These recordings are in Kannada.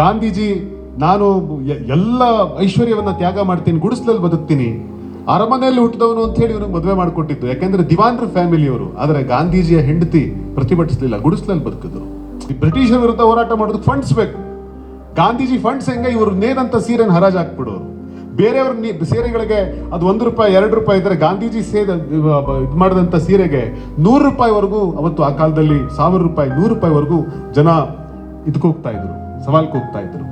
ಗಾಂಧೀಜಿ, ನಾನು ಎಲ್ಲ ಐಶ್ವರ್ಯವನ್ನ ತ್ಯಾಗ ಮಾಡ್ತೀನಿ, ಗುಡಿಸ್ಲಲ್ಲಿ ಬದುಕ್ತೀನಿ. ಅರಮನೆಯಲ್ಲಿ ಹುಟ್ಟಿದವನು ಅಂತ ಹೇಳಿ ಇವನಿಗೆ ಮದುವೆ ಮಾಡಿಕೊಟ್ಟಿದ್ದು. ಯಾಕೆಂದ್ರೆ ದಿವಾನ್ರ ಫ್ಯಾಮಿಲಿಯವರು ಆದರೆ ಗಾಂಧೀಜಿಯ ಹೆಂಡತಿ ಪ್ರತಿಭಟಿಸಲಿಲ್ಲ, ಗುಡಿಸ್ಲಲ್ಲಿ ಬದುಕಿದ್ರು. ಈ ಬ್ರಿಟಿಷರ ವಿರುದ್ಧ ಹೋರಾಟ ಮಾಡೋದು ಫಂಡ್ಸ್ ಬೇಕು. ಗಾಂಧೀಜಿ ಫಂಡ್ಸ್ ಹೆಂಗೆ ಇವರು ನೇರಂತ ಸೀರೆನ ಹರಾಜ್ ಹಾಕ್ಬಿಡೋರು. ಬೇರೆಯವ್ರ ಸೀರೆಗಳಿಗೆ ಅದು ಒಂದು ರೂಪಾಯಿ, ಎರಡು ರೂಪಾಯಿ ಇದ್ರೆ ಗಾಂಧೀಜಿ ಸೇದ ಇದು ಮಾಡಿದಂಥ ಸೀರೆಗೆ ನೂರು ರೂಪಾಯಿವರೆಗೂ, ಅವತ್ತು ಆ ಕಾಲದಲ್ಲಿ ಸಾವಿರ ರೂಪಾಯಿ, ನೂರು ರೂಪಾಯಿವರೆಗೂ ಜನ ಇದಕ್ಕೋಗ್ತಾ ಇದ್ರು. ಸವಾಲ್ಗೆ ಕೂಗ್ತಾ ಇದ್ರು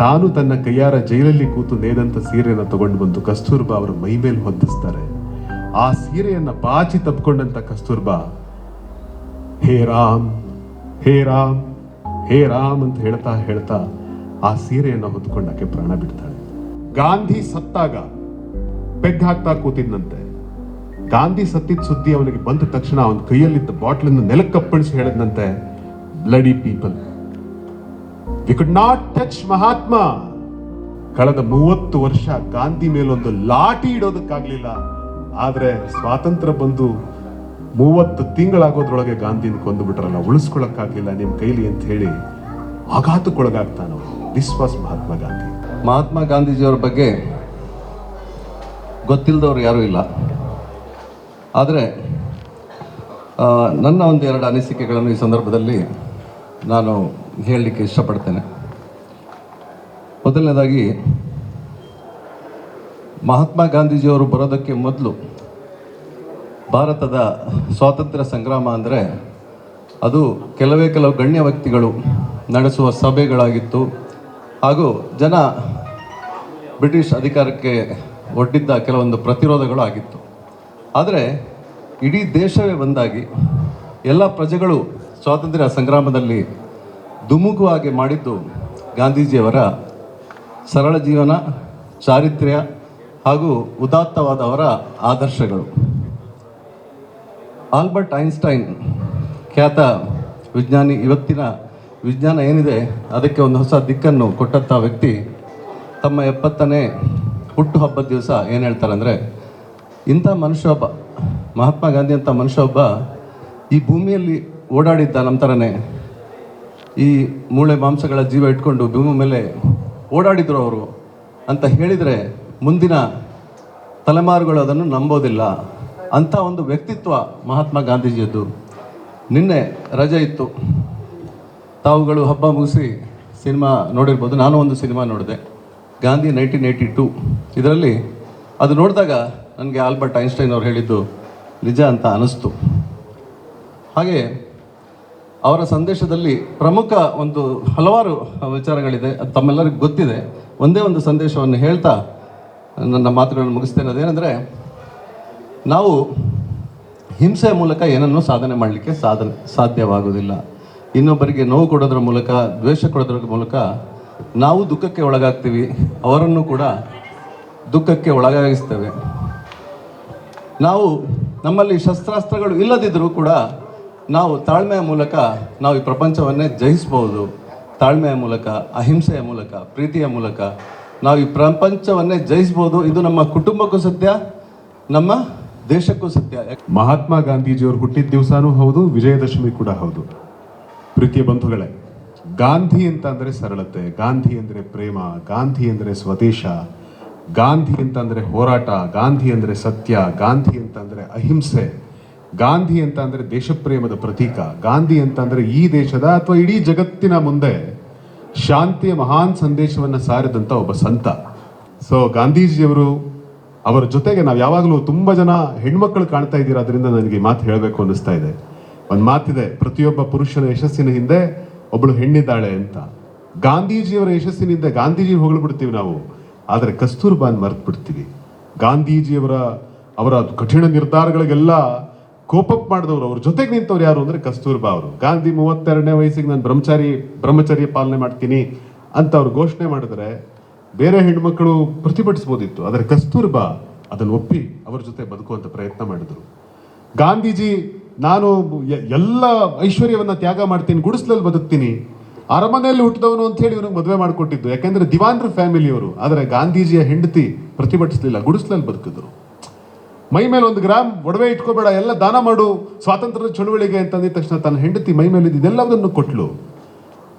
ತಾನು ತನ್ನ ಕೈಯಾರ ಜೈಲಲ್ಲಿ ಕೂತು ನೇದಂತ ಸೀರೆಯನ್ನು ತಗೊಂಡು ಬಂದು ಕಸ್ತೂರ್ಬಾ ಅವರ ಮೈ ಮೇಲೆ ಹೊದ್ದಿಸ್ತಾರೆ ಆ ಸೀರೆಯನ್ನ ಬಾಚಿ ತಪ್ಪಿಕೊಂಡಂತ ಕಸ್ತೂರ್ಬಾ, ಹೇ ರಾಮ್ ಹೇ ರಾಮ್ ಹೇ ರಾಮ್ ಅಂತ ಹೇಳ್ತಾ ಹೇಳ್ತಾ ಆ ಸೀರೆಯನ್ನು ಹೊತ್ಕೊಂಡಕ್ಕೆ ಪ್ರಾಣ ಬಿಡ್ತಾಳೆ. ಗಾಂಧಿ ಸತ್ತಾಗ ಪೆಗ್ ಹಾಕ್ತಾ ಕೂತಿದ್ನಂತೆ. ಗಾಂಧಿ ಸತ್ತಿದ ಸುದ್ದಿ ಅವನಿಗೆ ಬಂದ ತಕ್ಷಣ ಅವನ ಕೈಯಲ್ಲಿದ್ದ ಬಾಟ್ಲನ್ನು ನೆಲಕ್ಕಪ್ಪಳಿಸಿ ಹೇಳಿದ್ನಂತೆ, bloody people. We could not touch Mahatma ಕಳೆದ ಮೂವತ್ತು ವರ್ಷ ಗಾಂಧಿ ಮೇಲೊಂದು ಲಾಟಿ ಇಡೋದಕ್ಕಾಗ್ಲಿಲ್ಲ. ಆದರೆ ಸ್ವಾತಂತ್ರ್ಯ ಬಂದು ಮೂವತ್ತು ತಿಂಗಳಾಗೋದ್ರೊಳಗೆ ಗಾಂಧಿನ ಕೊಂದು ಬಿಟ್ರಲ್ಲ, ಉಳಿಸ್ಕೊಳಕ್ಕಾಗಲಿಲ್ಲ ನಿಮ್ಮ ಕೈಲಿ ಅಂತ ಹೇಳಿ ಆಘಾತಕ್ಕೊಳಗಾಗ್ತಾನೆ ದಿಸ್ ವಾಸ್ ಮಹಾತ್ಮ ಗಾಂಧಿ ಮಹಾತ್ಮ ಗಾಂಧೀಜಿಯವರ ಬಗ್ಗೆ ಗೊತ್ತಿಲ್ಲದವ್ರು ಯಾರೂ ಇಲ್ಲ. ಆದರೆ ನನ್ನ ಒಂದು ಎರಡು ಅನಿಸಿಕೆಗಳನ್ನು ಈ ಸಂದರ್ಭದಲ್ಲಿ ನಾನು ಹೇಳಲಿಕ್ಕೆ ಇಷ್ಟಪಡ್ತೇನೆ. ಮೊದಲನೇದಾಗಿ, ಮಹಾತ್ಮ ಗಾಂಧೀಜಿಯವರು ಬರೋದಕ್ಕೆ ಮೊದಲು ಭಾರತದ ಸ್ವಾತಂತ್ರ್ಯ ಸಂಗ್ರಾಮ ಅಂದರೆ ಅದು ಕೆಲವೇ ಕೆಲವು ಗಣ್ಯ ವ್ಯಕ್ತಿಗಳು ನಡೆಸುವ ಸಭೆಗಳಾಗಿತ್ತು. ಹಾಗೂ ಜನ ಬ್ರಿಟಿಷ್ ಅಧಿಕಾರಕ್ಕೆ ಒಡ್ಡಿದ್ದ ಕೆಲವೊಂದು ಪ್ರತಿರೋಧಗಳು ಆಗಿತ್ತು. ಆದರೆ ಇಡೀ ದೇಶವೇ ಬಂದಾಗಿ ಎಲ್ಲ ಪ್ರಜೆಗಳು ಸ್ವಾತಂತ್ರ್ಯ ಸಂಗ್ರಾಮದಲ್ಲಿ ದುಮುಖವಾಗಿ ಮಾಡಿದ್ದು ಗಾಂಧೀಜಿಯವರ ಸರಳ ಜೀವನ, ಚಾರಿತ್ರ್ಯ ಹಾಗೂ ಉದಾತ್ತವಾದವರ ಆದರ್ಶಗಳು. ಆಲ್ಬರ್ಟ್ ಐನ್ಸ್ಟೈನ್ ಖ್ಯಾತ ವಿಜ್ಞಾನಿ, ಇವತ್ತಿನ ವಿಜ್ಞಾನ ಏನಿದೆ ಅದಕ್ಕೆ ಒಂದು ಹೊಸ ದಿಕ್ಕನ್ನು ಕೊಟ್ಟಂಥ ವ್ಯಕ್ತಿ. ತಮ್ಮ ಎಪ್ಪತ್ತನೇ ಹುಟ್ಟುಹಬ್ಬದ ದಿವಸ ಏನು ಹೇಳ್ತಾರೆ ಅಂದರೆ ಇಂಥ ಮನುಷ್ಯ ಒಬ್ಬ ಮಹಾತ್ಮ ಗಾಂಧಿ ಅಂತ ಮನುಷ್ಯ ಒಬ್ಬ ಈ ಭೂಮಿಯಲ್ಲಿ ಓಡಾಡಿದ್ದ ನಮ್ಮ ಥರನೇ ಈ ಮೂಳೆ ಮಾಂಸಗಳ ಜೀವ ಇಟ್ಕೊಂಡು ಭೂಮಿ ಮೇಲೆ ಓಡಾಡಿದ್ರು ಅವರು ಅಂತ ಹೇಳಿದರೆ ಮುಂದಿನ ತಲೆಮಾರುಗಳು ಅದನ್ನು ನಂಬೋದಿಲ್ಲ. ಅಂಥ ಒಂದು ವ್ಯಕ್ತಿತ್ವ ಮಹಾತ್ಮ ಗಾಂಧೀಜಿಯದ್ದು. ನಿನ್ನೆ ರಜೆ ಇತ್ತು. ತಾವುಗಳು ಹಬ್ಬ ಮುಗಿಸಿ ಸಿನಿಮಾ ನೋಡಿರ್ಬೋದು. ನಾನು ಒಂದು ಸಿನಿಮಾ ನೋಡಿದೆ. Gandhi nineteen eighty two. ಇದರಲ್ಲಿ ಅದು ನೋಡಿದಾಗ ನನಗೆ ಆಲ್ಬರ್ಟ್ ಐನ್ಸ್ಟೈನ್ ಅವ್ರು ಹೇಳಿದ್ದು ನಿಜ ಅಂತ ಅನಿಸ್ತು. ಹಾಗೆ ಅವರ ಸಂದೇಶದಲ್ಲಿ ಪ್ರಮುಖ ಒಂದು ಹಲವಾರು ವಿಚಾರಗಳಿದೆ. ಅದು ತಮ್ಮೆಲ್ಲರಿಗೂ ಗೊತ್ತಿದೆ. ಒಂದೇ ಒಂದು ಸಂದೇಶವನ್ನು ಹೇಳ್ತಾ ನನ್ನ ಮಾತುಗಳನ್ನು ಮುಗಿಸ್ತೇನೆ. ಅದೇನೆಂದರೆ, ನಾವು ಹಿಂಸೆ ಮೂಲಕ ಏನನ್ನೂ ಸಾಧನೆ ಮಾಡಲಿಕ್ಕೆ ಸಾಧನೆ, ಸಾಧ್ಯವಾಗುವುದಿಲ್ಲ. ಇನ್ನೊಬ್ಬರಿಗೆ ನೋವು ಕೊಡೋದ್ರ ಮೂಲಕ, ದ್ವೇಷ ಕೊಡೋದ್ರ ಮೂಲಕ ನಾವು ದುಃಖಕ್ಕೆ ಒಳಗಾಗ್ತೀವಿ. ಅವರನ್ನು ಕೂಡ ದುಃಖಕ್ಕೆ ಒಳಗಾಗಿಸ್ತೇವೆ. ನಾವು ನಮ್ಮಲ್ಲಿ ಶಸ್ತ್ರಾಸ್ತ್ರಗಳು ಇಲ್ಲದಿದ್ದರೂ ಕೂಡ ನಾವು ತಾಳ್ಮೆಯ ಮೂಲಕ ನಾವು ಈ ಪ್ರಪಂಚವನ್ನೇ ಜಯಿಸ್ಬೋದು. ತಾಳ್ಮೆಯ ಮೂಲಕ, ಅಹಿಂಸೆಯ ಮೂಲಕ, ಪ್ರೀತಿಯ ಮೂಲಕ ನಾವು ಈ ಪ್ರಪಂಚವನ್ನೇ ಜಯಿಸ್ಬೋದು. ಇದು ನಮ್ಮ ಕುಟುಂಬಕ್ಕೂ ಸತ್ಯ, ನಮ್ಮ ದೇಶಕ್ಕೂ ಸತ್ಯ. ಮಹಾತ್ಮ ಗಾಂಧೀಜಿಯವರು ಹುಟ್ಟಿದ ದಿವಸನೂ ಹೌದು, ವಿಜಯದಶಮಿ ಕೂಡ ಹೌದು. ಪ್ರೀತಿಯ ಬಂಧುಗಳೇ, ಗಾಂಧಿ ಅಂತ ಅಂದರೆ ಸರಳತೆ, ಗಾಂಧಿ ಅಂದ್ರೆ ಪ್ರೇಮ, ಗಾಂಧಿ ಅಂದ್ರೆ ಸ್ವದೇಶ, ಗಾಂಧಿ ಅಂತ ಅಂದ್ರೆ ಹೋರಾಟ, ಗಾಂಧಿ ಅಂದ್ರೆ ಸತ್ಯ, ಗಾಂಧಿ ಅಂತ ಅಂದ್ರೆ ಅಹಿಂಸೆ. ಗಾಂಧಿ ಅಂತ ಅಂದರೆ ದೇಶಪ್ರೇಮದ ಪ್ರತೀಕ. ಗಾಂಧಿ ಅಂತ ಅಂದರೆ ಈ ದೇಶದ ಅಥವಾ ಇಡೀ ಜಗತ್ತಿನ ಮುಂದೆ ಶಾಂತಿಯ ಮಹಾನ್ ಸಂದೇಶವನ್ನು ಸಾರಿದಂಥ ಒಬ್ಬ ಸಂತ. ಸೊ ಗಾಂಧೀಜಿಯವರು ಅವರ ಜೊತೆಗೆ ನಾವು ಯಾವಾಗಲೂ ತುಂಬ ಜನ ಹೆಣ್ಮಕ್ಳು ಕಾಣ್ತಾ ಇದ್ದೀರಾ ಅದರಿಂದ ನನಗೆ ಮಾತು ಹೇಳಬೇಕು ಅನ್ನಿಸ್ತಾ ಇದೆ. ಒಂದು ಮಾತಿದೆ, ಪ್ರತಿಯೊಬ್ಬ ಪುರುಷನ ಯಶಸ್ಸಿನ ಹಿಂದೆ ಒಬ್ಬಳು ಹೆಣ್ಣಿದ್ದಾಳೆ ಅಂತ. ಗಾಂಧೀಜಿಯವರ ಯಶಸ್ಸಿನ ಹಿಂದೆ ಗಾಂಧೀಜಿ ಹೊಗಳ್ಬಿಡ್ತೀವಿ ನಾವು. ಆದರೆ ಕಸ್ತೂರ್ಬಾನ್ ಮರೆತು ಬಿಡ್ತೀವಿ ಗಾಂಧೀಜಿಯವರ ಅವರ ಕಠಿಣ ನಿರ್ಧಾರಗಳಿಗೆಲ್ಲ ಕೋಪಪ್ ಮಾಡಿದವರು, ಅವ್ರ ಜೊತೆಗೆ ನಿಂತವ್ರು ಯಾರು ಅಂದ್ರೆ ಕಸ್ತೂರ್ಬಾ ಅವರು. ಗಾಂಧಿ ಮೂವತ್ತೆರಡನೇ ವಯಸ್ಸಿಗೆ ನಾನು ಬ್ರಹ್ಮಚಾರಿ, ಬ್ರಹ್ಮಚರ್ಯ ಪಾಲನೆ ಮಾಡ್ತೀನಿ ಅಂತ ಅವ್ರು ಘೋಷಣೆ ಮಾಡಿದ್ರೆ ಬೇರೆ ಹೆಣ್ಮಕ್ಳು ಪ್ರತಿಭಟಿಸ್ಬೋದಿತ್ತು. ಆದರೆ ಕಸ್ತೂರ್ಬಾ ಅದನ್ನು ಒಪ್ಪಿ ಅವ್ರ ಜೊತೆ ಬದುಕುವಂತ ಪ್ರಯತ್ನ ಮಾಡಿದ್ರು. ಗಾಂಧೀಜಿ, ನಾನು ಎಲ್ಲ ಐಶ್ವರ್ಯವನ್ನು ತ್ಯಾಗ ಮಾಡ್ತೀನಿ, ಗುಡಿಸ್ಲಲ್ಲಿ ಬದುಕ್ತೀನಿ. ಅರಮನೆಯಲ್ಲಿ ಹುಟ್ಟಿದವನು ಅಂತ ಹೇಳಿ ಇವನಿಗೆ ಮದುವೆ ಮಾಡಿಕೊಟ್ಟಿದ್ದು. ಯಾಕೆಂದ್ರೆ ದಿವಾನ್ರ ಫ್ಯಾಮಿಲಿಯವರು ಆದರೆ ಗಾಂಧೀಜಿಯ ಹೆಂಡತಿ ಪ್ರತಿಭಟಿಸಲಿಲ್ಲ, ಗುಡಿಸ್ಲಲ್ಲಿ ಬದುಕಿದ್ರು. ಮೈ ಮೇಲೆ ಒಂದು ಗ್ರಾಮ್ ಒಡವೆ ಇಟ್ಕೋಬೇಡ, ಎಲ್ಲ ದಾನ ಮಾಡು, ಸ್ವಾತಂತ್ರ್ಯದ ಚಳುವಳಿಗೆ ಅಂತಂದಿದ ತಕ್ಷಣ ತನ್ನ ಹೆಂಡತಿ ಮೈ ಮೇಲೆ ಇದೆಲ್ಲದನ್ನು ಕೊಟ್ಲು.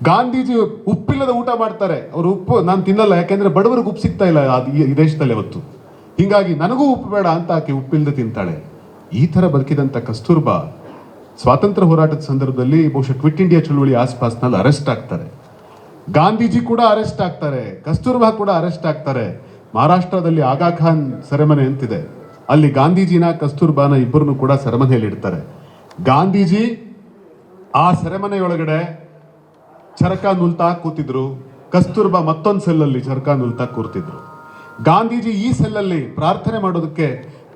ಗಾಂಧೀಜಿ ಉಪ್ಪಿಲ್ಲದ ಊಟ ಮಾಡ್ತಾರೆ. ಅವರು ಉಪ್ಪು ನಾನು ತಿನ್ನಲ್ಲ, ಯಾಕೆಂದ್ರೆ ಬಡವರಿಗೆ ಉಪ್ಪು ಸಿಗ್ತಾ ಇಲ್ಲ ಈ- ದೇಶದಲ್ಲಿ ಅವತ್ತು. ಹಿಂಗಾಗಿ ನನಗೂ ಉಪ್ಪು ಬೇಡ ಅಂತ ಆಕೆ ಉಪ್ಪಿಲ್ಲದೆ ತಿಂತಾಳೆ. ಈ ಥರ ಬದುಕಿದಂತ ಕಸ್ತೂರ್ಬಾ ಸ್ವಾತಂತ್ರ್ಯ ಹೋರಾಟದ ಸಂದರ್ಭದಲ್ಲಿ ಬಹುಶಃ ಕ್ವಿಟ್ ಇಂಡಿಯಾ ಚಳುವಳಿ ಆಸ್ಪಾಸ್ನಲ್ಲಿ ಅರೆಸ್ಟ್ ಆಗ್ತಾರೆ. ಗಾಂಧೀಜಿ ಕೂಡ ಅರೆಸ್ಟ್ ಆಗ್ತಾರೆ, ಕಸ್ತೂರ್ಬಾ ಕೂಡ ಅರೆಸ್ಟ್ ಆಗ್ತಾರೆ. ಮಹಾರಾಷ್ಟ್ರದಲ್ಲಿ ಆಗಾ ಖಾನ್ ಸೆರೆಮನೆ ಅಂತಿದೆ. ಅಲ್ಲಿ ಗಾಂಧೀಜಿನ ಕಸ್ತೂರ್ಬಾನ ಇಬ್ಬರನ್ನು ಕೂಡ ಸೆರೆಮನೆಯಲ್ಲಿ ಇಡ್ತಾರೆ. ಗಾಂಧೀಜಿ ಆ ಸೆರೆಮನೆಯೊಳಗಡೆ ಚರಕ ನುಲ್ತಾ ಕೂತಿದ್ರು. ಕಸ್ತೂರ್ಬಾ ಮತ್ತೊಂದು ಸೆಲ್ಲಲ್ಲಿ ಚರಕ ನುಲ್ತಾ ಕೂರ್ತಿದ್ರು. ಗಾಂಧೀಜಿ ಈ ಸೆಲ್ಲಲ್ಲಿ ಪ್ರಾರ್ಥನೆ ಮಾಡೋದಕ್ಕೆ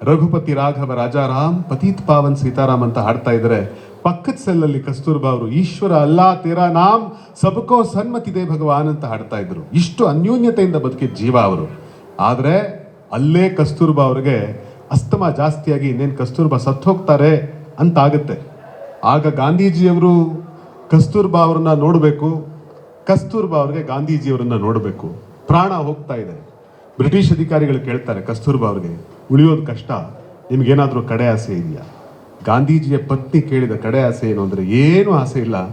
ರಘುಪತಿ ರಾಘವ ರಾಜಾರಾಮ್ ಪತೀತ್ ಪಾವನ್ ಸೀತಾರಾಮ್ ಅಂತ ಹಾಡ್ತಾ ಇದ್ರೆ ಪಕ್ಕದ ಸೆಲ್ಲಲ್ಲಿ ಕಸ್ತೂರ್ಬಾ ಅವರು, ಈಶ್ವರ ಅಲ್ಲಾ ತೇರಾ ನಾಮ್, ಸಬಕೋ ಸನ್ಮತಿ ದೇ ಭಗವಾನ್ ಅಂತ ಹಾಡ್ತಾ ಇದ್ರು. ಇಷ್ಟು ಅನ್ಯೋನ್ಯತೆಯಿಂದ ಬದುಕಿದ ಜೀವ ಅವರು. ಆದರೆ ಅಲ್ಲೇ ಕಸ್ತೂರ್ಬಾ ಅವರಿಗೆ ಅಸ್ತಮ ಜಾಸ್ತಿಯಾಗಿ ಇನ್ನೇನು ಕಸ್ತೂರ್ಬಾ ಸತ್ತು ಹೋಗ್ತಾರೆ ಅಂತ ಆಗುತ್ತೆ ಆಗ ಗಾಂಧೀಜಿಯವರು ಕಸ್ತೂರ್ಬಾ ಅವ್ರನ್ನ ನೋಡಬೇಕು. ಕಸ್ತೂರ್ಬಾ ಅವ್ರಿಗೆ ಗಾಂಧೀಜಿಯವರನ್ನ ನೋಡಬೇಕು. ಪ್ರಾಣ ಹೋಗ್ತಾ ಇದೆ. ಬ್ರಿಟಿಷ್ ಅಧಿಕಾರಿಗಳು ಕೇಳ್ತಾರೆ ಕಸ್ತೂರ್ಬಾ ಅವ್ರಿಗೆ, ಉಳಿಯೋದು ಕಷ್ಟ, ನಿಮ್ಗೇನಾದರೂ ಕಡೆ ಆಸೆ ಇದೆಯಾ? ಗಾಂಧೀಜಿಯ ಪತ್ನಿ ಕೇಳಿದ ಕಡೆ ಆಸೆ ಏನು ಅಂದರೆ, ಏನೂ ಆಸೆ ಇಲ್ಲ.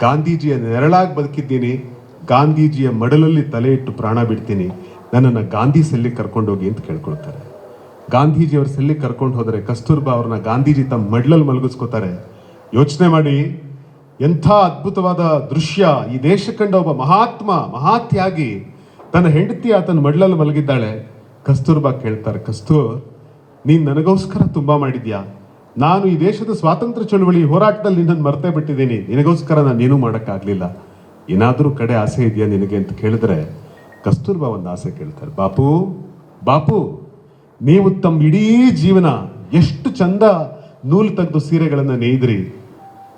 ಗಾಂಧೀಜಿಯ ನೆರಳಾಗಿ ಬದುಕಿದ್ದೀನಿ. ಗಾಂಧೀಜಿಯ ಮಡಲಲ್ಲಿ ತಲೆ ಇಟ್ಟು ಪ್ರಾಣ ಬಿಡ್ತೀನಿ. ನನ್ನನ್ನು ಗಾಂಧಿ ಸೆಲ್ಲಿಗೆ ಕರ್ಕೊಂಡೋಗಿ ಅಂತ ಕೇಳ್ಕೊಳ್ತಾರೆ. ಗಾಂಧೀಜಿಯವ್ರ ಸೆಲ್ಲಿಗೆ ಕರ್ಕೊಂಡು ಹೋದರೆ ಕಸ್ತೂರ್ಬಾ ಅವ್ರನ್ನ ಗಾಂಧೀಜಿ ತಮ್ಮ ಮಡ್ಲಲ್ಲಿ ಮಲಗಿಸ್ಕೋತಾರೆ. ಯೋಚನೆ ಮಾಡಿ, ಎಂಥ ಅದ್ಭುತವಾದ ದೃಶ್ಯ. ಈ ದೇಶ ಕಂಡ ಒಬ್ಬ ಮಹಾತ್ಮ, ಮಹಾತ್ಯಾಗಿ ತನ್ನ ಹೆಂಡತಿ ಆತನ ಮಡ್ಲಲ್ಲಿ ಮಲಗಿದ್ದಾಳೆ. ಕಸ್ತೂರ್ಬಾ ಕೇಳ್ತಾರೆ, ಕಸ್ತೂರ್, ನೀನ್ ನನಗೋಸ್ಕರ ತುಂಬಾ ಮಾಡಿದ್ಯಾ? ನಾನು ಈ ದೇಶದ ಸ್ವಾತಂತ್ರ್ಯ ಚಳುವಳಿ ಹೋರಾಟದಲ್ಲಿ ನಿನ್ನನ್ನು ಮರ್ತೇ ಬಿಟ್ಟಿದ್ದೀನಿ. ನಿನಗೋಸ್ಕರ ನಾನು ಮಾಡೋಕ್ಕಾಗಲಿಲ್ಲ. ಏನಾದರೂ ಕಡೆ ಆಸೆ ಇದೆಯಾ ನಿನಗೆ? ಅಂತ ಕೇಳಿದ್ರೆ ಕಸ್ತೂರ್ಬಾ ಒಂದು ಆಸೆ ಕೇಳ್ತಾರೆ, ಬಾಪು ಬಾಪು ನೀವು ತಮ್ಮ ಇಡೀ ಜೀವನ ಎಷ್ಟು ಚಂದ ನೂಲು ತೆಗೆದು ಸೀರೆಗಳನ್ನು ನೇಯ್ದ್ರಿ.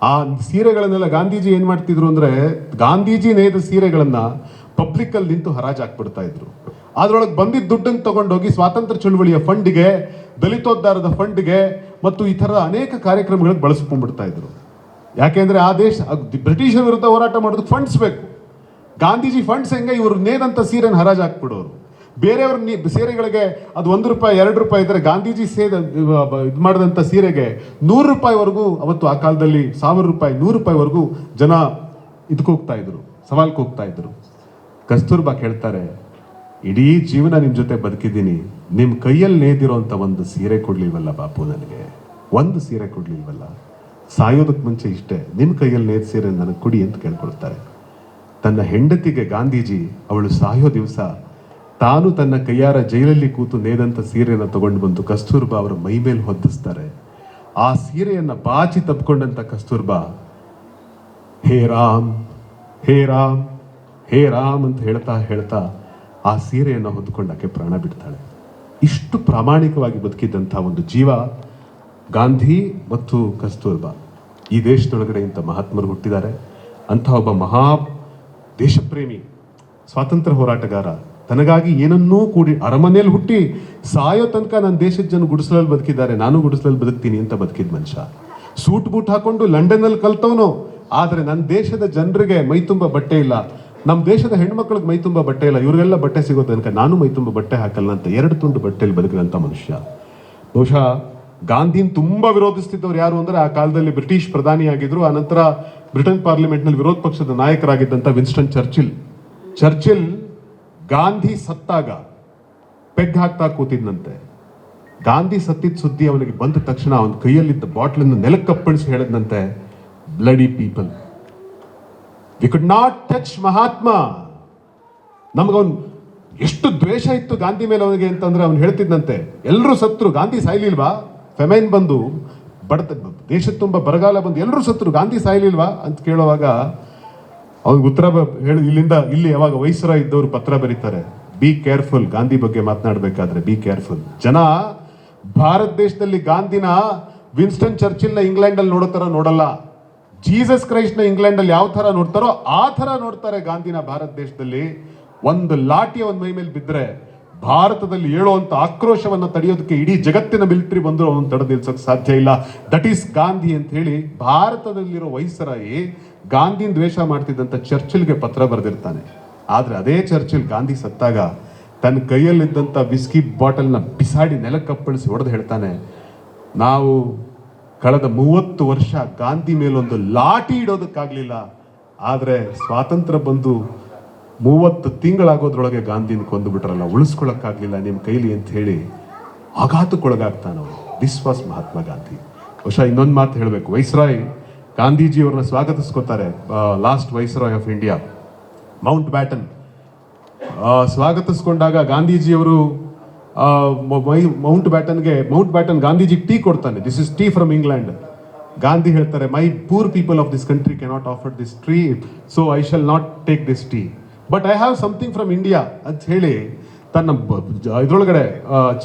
ಆ ಸೀರೆಗಳನ್ನೆಲ್ಲ ಗಾಂಧೀಜಿ ಏನು ಮಾಡ್ತಿದ್ರು ಅಂದ್ರೆ ಗಾಂಧೀಜಿ ನೇಯ್ದ ಸೀರೆಗಳನ್ನು ಪಬ್ಲಿಕ್ ಅಲ್ಲಿ ನಿಂತು ಹರಾಜು ಹಾಕ್ಬಿಡ್ತಾ ಇದ್ರು. ಅದ್ರೊಳಗೆ ಬಂದಿದ್ದ ದುಡ್ಡನ್ನು ತಗೊಂಡೋಗಿ ಸ್ವಾತಂತ್ರ್ಯ ಚಳುವಳಿಯ ಫಂಡ್ಗೆ, ದಲಿತೋದ್ಧಾರದ ಫಂಡ್ಗೆ ಮತ್ತು ಈ ಥರದ ಅನೇಕ ಕಾರ್ಯಕ್ರಮಗಳಿಗೆ ಬಳಸ್ಕೊಂಡ್ಬಿಡ್ತಾ ಇದ್ರು. ಯಾಕೆಂದ್ರೆ ಆ ದೇಶ ಬ್ರಿಟಿಷರ ವಿರುದ್ಧ ಹೋರಾಟ ಮಾಡೋದಕ್ಕೆ ಫಂಡ್ಸ್ ಬೇಕು. ಗಾಂಧೀಜಿ ಫಂಡ್ಸ್ ಹೆಂಗೆ ಇವರು ನೇದಂಥ ಸೀರೆನ ಹರಾಜು ಹಾಕ್ಬಿಡೋರು ಬೇರೆಯವ್ರ ಸೀರೆಗಳಿಗೆ ಅದು ಒಂದು ರೂಪಾಯಿ, ಎರಡು ರೂಪಾಯಿ ಇದ್ರೆ ಗಾಂಧೀಜಿ ಸೇದ ಇದು ಮಾಡಿದಂಥ ಸೀರೆಗೆ ನೂರು ರೂಪಾಯಿವರೆಗೂ ಅವತ್ತು ಆ ಕಾಲದಲ್ಲಿ ಸಾವಿರ ರೂಪಾಯಿ, ನೂರು ರೂಪಾಯಿವರೆಗೂ ಜನ ಇದಕ್ಕೋಗ್ತಾ ಇದ್ರು, ಸವಾಲ್ಗೆ ಹೋಗ್ತಾ ಇದ್ರು. ಕಸ್ತೂರ್ಬಾ ಕೇಳ್ತಾರೆ, ಇಡೀ ಜೀವನ ನಿಮ್ಮ ಜೊತೆ ಬದುಕಿದ್ದೀನಿ. ನಿಮ್ಮ ಕೈಯಲ್ಲಿ ನೇದಿರೋಂಥ ಒಂದು ಸೀರೆ ಕೊಡ್ಲಿಲ್ವಲ್ಲ ಬಾಪು ನನಗೆ? ಒಂದು ಸೀರೆ ಕೊಡ್ಲಿಲ್ವಲ್ಲ? ಸಾಯೋದಕ್ಕೆ ಮುಂಚೆ ಇಷ್ಟೇ ನಿಮ್ಮ ಕೈಯಲ್ಲಿ ನೇದ ಸೀರೆ ನನಗೆ ಕೊಡಿ ಅಂತ ಕೇಳ್ಕೊಳ್ತಾರೆ ತನ್ನ ಹೆಂಡತಿಗೆ ಗಾಂಧೀಜಿ, ಅವಳು ಸಾಯೋ ದಿವಸ ತಾನು ತನ್ನ ಕೈಯಾರ ಜೈಲಲ್ಲಿ ಕೂತು ನೇದಂಥ ಸೀರೆಯನ್ನು ತಗೊಂಡು ಬಂದು ಕಸ್ತೂರ್ಬಾ ಅವರ ಮೈ ಮೇಲೆ ಹೊತ್ತಿಸ್ತಾರೆ. ಆ ಸೀರೆಯನ್ನು ಬಾಚಿ ತಪ್ಪಿಕೊಂಡಂಥ ಕಸ್ತೂರ್ಬಾ, ಹೇ ರಾಮ್ ಹೇ ರಾಮ್ ಹೇ ರಾಮ್ ಅಂತ ಹೇಳ್ತಾ ಹೇಳ್ತಾ ಆ ಸೀರೆಯನ್ನು ಹೊದ್ಕೊಂಡು ಪ್ರಾಣ ಬಿಡ್ತಾಳೆ. ಇಷ್ಟು ಪ್ರಾಮಾಣಿಕವಾಗಿ ಬದುಕಿದ್ದಂಥ ಒಂದು ಜೀವ ಗಾಂಧಿ ಮತ್ತು ಕಸ್ತೂರ್ಬಾ ಈ ದೇಶದೊಳಗಡೆ ಇಂಥ ಮಹಾತ್ಮರು ಹುಟ್ಟಿದ್ದಾರೆ. ಅಂಥ ಒಬ್ಬ ಮಹಾ ದೇಶಪ್ರೇಮಿ, ಸ್ವಾತಂತ್ರ್ಯ ಹೋರಾಟಗಾರ ತನಗಾಗಿ ಏನನ್ನೂ ಕೂಡಿ ಅರಮನೆಯಲ್ಲಿ ಹುಟ್ಟಿ ಸಾಯೋ ತನಕ ನನ್ನ ದೇಶದ ಜನ ಗುಡಿಸಲಲ್ಲಿ ಬದುಕಿದ್ದಾರೆ, ನಾನು ಗುಡಿಸಲಲ್ಲಿ ಬದುಕ್ತೀನಿ ಅಂತ ಬದುಕಿದ ಮನುಷ್ಯ. ಸೂಟ್ ಬೂಟ್ ಹಾಕೊಂಡು ಲಂಡನ್ನಲ್ಲಿ ಕಲ್ತವನು, ಆದರೆ ನನ್ನ ದೇಶದ ಜನರಿಗೆ ಮೈ ತುಂಬ ಬಟ್ಟೆ ಇಲ್ಲ. ನಮ್ಮ ದೇಶದ ಹೆಣ್ಮಕ್ಳಿಗೆ ಮೈ ತುಂಬ ಬಟ್ಟೆ ಇಲ್ಲ. ಇವ್ರಿಗೆಲ್ಲ ಬಟ್ಟೆ ಸಿಗೋ ತನಕ ನಾನು ಮೈ ತುಂಬ ಬಟ್ಟೆ ಹಾಕಲ್ಲ ಅಂತ ಎರಡು ತುಂಡು ಬಟ್ಟೆಯಲ್ಲಿ ಬದುಕಿದಂಥ ಮನುಷ್ಯ. ಬಹುಶಃ ಗಾಂಧಿನ್ ತುಂಬಾ ವಿರೋಧಿಸ್ತಿದ್ದವ್ರು ಯಾರು ಅಂದ್ರೆ ಆ ಕಾಲದಲ್ಲಿ ಬ್ರಿಟಿಷ್ ಪ್ರಧಾನಿ ಆಗಿದ್ರು ಆ ನಂತರ ಬ್ರಿಟನ್ ಪಾರ್ಲಿಮೆಂಟ್ನಲ್ಲಿ ವಿರೋಧ ಪಕ್ಷದ ನಾಯಕರಾಗಿದ್ದಂತ ವಿನ್ಸ್ಟನ್ ಚರ್ಚಿಲ್. ಚರ್ಚಿಲ್ ಗಾಂಧಿ ಸತ್ತಾಗ ಪೆಗ್ ಹಾಕ್ತಾ ಕೂತಿದ್ನಂತೆ. ಗಾಂಧಿ ಸತ್ತಿದ ಸುದ್ದಿ ಅವನಿಗೆ ಬಂದ ತಕ್ಷಣ ಅವನ ಕೈಯಲ್ಲಿದ್ದ ಬಾಟ್ಲನ್ನು ನೆಲಕ್ಕಪ್ಪಳಿಸಿ ಹೇಳಿದ್ನಂತೆ bloody people we could not touch Mahatma ನಮಗವನು ಎಷ್ಟು ದ್ವೇಷ ಇತ್ತು ಗಾಂಧಿ ಮೇಲೆ ಅವನಿಗೆ ಅಂತಂದ್ರೆ ಅವನು ಹೇಳ್ತಿದ್ದಂತೆ ಎಲ್ಲರೂ ಸತ್ರು, ಗಾಂಧಿ ಸಾಯ್ಲಿಲ್ವಾ? ಫೆಮೈನ್ ಬಂದು ಬಡತ ದೇಶದ ತುಂಬ ಬರಗಾಲ ಬಂದು ಎಲ್ಲರೂ ಸತ್ರು, ಗಾಂಧಿ ಸಾಯ್ಲಿಲ್ವಾ? ಅಂತ ಕೇಳುವಾಗ ಅವ್ನಿಗೆ ಉತ್ತರ ಹೇಳಿ, ಇಲ್ಲಿಂದ, ಇಲ್ಲಿ ಯಾವಾಗ ವಯಸ್ಸರ ಇದ್ದವರು ಪತ್ರ ಬರೀತಾರೆ. ಬಿ ಕೇರ್ಫುಲ್ ಗಾಂಧಿ ಬಗ್ಗೆ ಮಾತನಾಡಬೇಕಾದ್ರೆ ಬಿ ಕೇರ್ಫುಲ್ ಜನ ಭಾರತ ದೇಶದಲ್ಲಿ ಗಾಂಧಿನ ವಿನ್ಸ್ಟನ್ ಚರ್ಚಿಲ್ನ ಇಂಗ್ಲೆಂಡಲ್ಲಿ ನೋಡೋ ತರ ನೋಡಲ್ಲ. ಜೀಸಸ್ ಕ್ರೈಸ್ಟ್ನ ಇಂಗ್ಲೆಂಡಲ್ಲಿ ಯಾವ ತರ ನೋಡ್ತಾರೋ ಆ ತರ ನೋಡ್ತಾರೆ ಗಾಂಧಿನ ಭಾರತ ದೇಶದಲ್ಲಿ. ಒಂದು ಲಾಠಿ ಒಂದು ಮೈ ಮೇಲೆ ಬಿದ್ದರೆ ಭಾರತದಲ್ಲಿ ಹೇಳುವಂಥ ಆಕ್ರೋಶವನ್ನ ತಡೆಯೋದಕ್ಕೆ ಇಡೀ ಜಗತ್ತಿನ ಮಿಲಿಟರಿ ಬಂದರೂ ಅವನು ತಡೆದು ನಿಲ್ಸೋಕೆ ಸಾಧ್ಯ ಇಲ್ಲ. ದಟ್ ಈಸ್ ಗಾಂಧಿ ಅಂತ ಹೇಳಿ ಭಾರತದಲ್ಲಿರೋ ವೈಸರಾಯಿ ಗಾಂಧಿನ ದ್ವೇಷ ಮಾಡ್ತಿದ್ದಂಥ ಚರ್ಚಿಲ್ಗೆ ಪತ್ರ ಬರೆದಿರ್ತಾನೆ. ಆದರೆ ಅದೇ ಚರ್ಚಿಲ್ ಗಾಂಧಿ ಸತ್ತಾಗ ತನ್ನ ಕೈಯಲ್ಲಿದ್ದಂಥ ವಿಸ್ಕಿ ಬಾಟಲ್ನ ಬಿಸಾಡಿ ನೆಲಕ್ಕಪ್ಪಳಿಸಿ ಹೊಡೆದು ಹೇಳ್ತಾನೆ, ನಾವು ಕಳೆದ ಮೂವತ್ತು ವರ್ಷ ಗಾಂಧಿ ಮೇಲೊಂದು ಲಾಟಿ ಇಡೋದಕ್ಕಾಗಲಿಲ್ಲ. ಆದರೆ ಸ್ವಾತಂತ್ರ್ಯ ಬಂದು ಮೂವತ್ತು ತಿಂಗಳಾಗೋದ್ರೊಳಗೆ ಗಾಂಧಿನ ಕೊಂದು ಬಿಟ್ರಲ್ಲ ಉಳಿಸ್ಕೊಳ್ಳೋಕ್ಕಾಗಲಿಲ್ಲ ನಿಮ್ಮ ಕೈಲಿ ಅಂತ ಹೇಳಿ ಆಘಾತಕ್ಕೊಳಗಾಗ್ತಾನೆ ಅವನು ದಿಸ್ ವಾಸ್ ಮಹಾತ್ಮ ಗಾಂಧಿ. ಬಹುಶಃ ಇನ್ನೊಂದು ಮಾತು ಹೇಳಬೇಕು. ವೈಸ್ರಾಯ್ ಗಾಂಧೀಜಿಯವ್ರನ್ನ ಸ್ವಾಗತಿಸ್ಕೋತಾರೆ last viceroy of India Mountbatten ಸ್ವಾಗತಿಸ್ಕೊಂಡಾಗ ಗಾಂಧೀಜಿಯವರು ಮೌಂಟ್ ಬ್ಯಾಟನ್ಗೆ ಮೌಂಟ್ ಬ್ಯಾಟನ್ ಗಾಂಧೀಜಿ ಟೀ ಕೊಡ್ತಾನೆ. This is tea from England Gandhi ಹೇಳ್ತಾರೆ my poor people of this country cannot offer this tea so I shall not take this tea but I have something from India ಅಂತ ಹೇಳಿ ತನ್ನ ಇದರೊಳಗಡೆ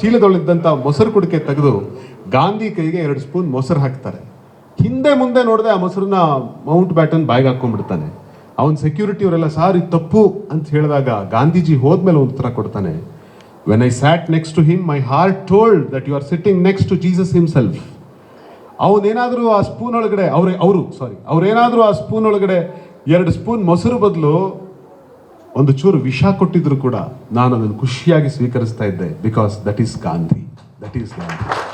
ಚೀಲದೊಳಗಿದ್ದಂಥ ಮೊಸರು ಕುಡಿಕೆ ತೆಗೆದು ಗಾಂಧಿ ಕೈಗೆ ಎರಡು ಸ್ಪೂನ್ ಮೊಸರು ಹಾಕ್ತಾರೆ. ಹಿಂದೆ ಮುಂದೆ ನೋಡಿದೆ ಆ ಮೊಸರನ್ನ ಮೌಂಟ್ ಬ್ಯಾಟನ್ ಬಾಯ್ಗೆ ಹಾಕೊಂಡ್ಬಿಡ್ತಾನೆ ಅವನ್ ಸೆಕ್ಯೂರಿಟಿ ಅವರೆಲ್ಲ, ಸಾರಿ, ತಪ್ಪು, ಅಂತ ಹೇಳಿದಾಗ ಗಾಂಧೀಜಿ ಹೋದ್ಮೇಲೆ ಒಂದು ಉತ್ತರ ಕೊಡ್ತಾನೆ. When I sat next to him my heart told that you are sitting next to Jesus himself ಅವನೇನಾದ್ರೂ ಆ ಸ್ಪೂನ್ ಒಳಗಡೆ, ಅವ್ರ, ಅವರು ಸಾರಿ ಅವ್ರೇನಾದ್ರೂ ಆ ಸ್ಪೂನ್ ಒಳಗಡೆ ಎರಡು ಸ್ಪೂನ್ ಮೊಸರು ಬದಲು ಒಂದು ಚೂರು ವಿಷ ಕೊಟ್ಟಿದ್ರು ಕೂಡ ನಾನು ಅದನ್ನು ಖುಷಿಯಾಗಿ ಸ್ವೀಕರಿಸ್ತಾ ಇದ್ದೆ because that is Gandhi that is Gandhi